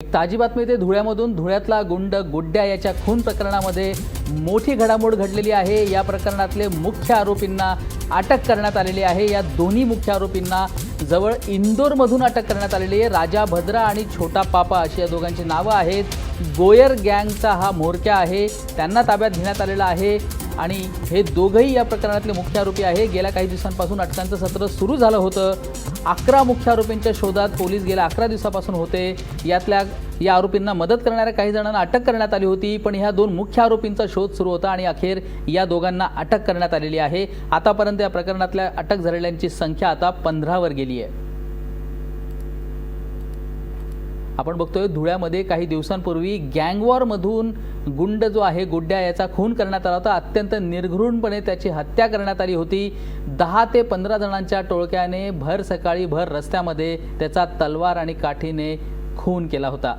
ताजी बातमी ते धुळ्यामधून. धुळ्यातला गुंड गुड्ड्या याच्या खून प्रकरणामध्ये मोठी घडामोड घडलेली आहे. या प्रकरणातले मुख्य आरोपींना अटक करण्यात आलेली आहे. या दोन्ही मुख्य आरोपींना जवळ इंदोरमधून अटक करण्यात आलेली आहे. राजा भद्रा आणि छोटा पापा अशी या दोघांची नावं आहेत. गोयर गँगचा हा म्होरक्या आहे. त्यांना ताब्यात घेण्यात आलेला आहे. आणि हे दोघंही या प्रकरणातले मुख्य आरोपी आहे. गेल्या काही दिवसांपासून अटकांचं सत्र सुरू झालं होतं. अकरा मुख्य आरोपींच्या शोधात पोलीस गेल्या अकरा दिवसापासून होते. यातल्या या आरोपींना मदत करणाऱ्या काही जणांना अटक करण्यात आली होती पण ह्या दोन मुख्य आरोपींचा शोध सुरू होता आणि अखेर या दोघांना अटक करण्यात आलेली आहे. आतापर्यंत या प्रकरणातल्या अटक झालेल्यांची संख्या आता पंधरावर गेली आहे. आपण बघतोय धुळ्यामध्ये काही दिवसांपूर्वी गँगवॉरमधून गुंड जो आहे गुड्ड्या याचा खून करण्यात आला होता. अत्यंत निर्घृणपणे त्याची हत्या करण्यात आली होती. दहा ते पंधरा जणांच्या टोळक्याने भर सकाळी भर रस्त्यामध्ये त्याचा तलवार आणि काठीने खून केला होता.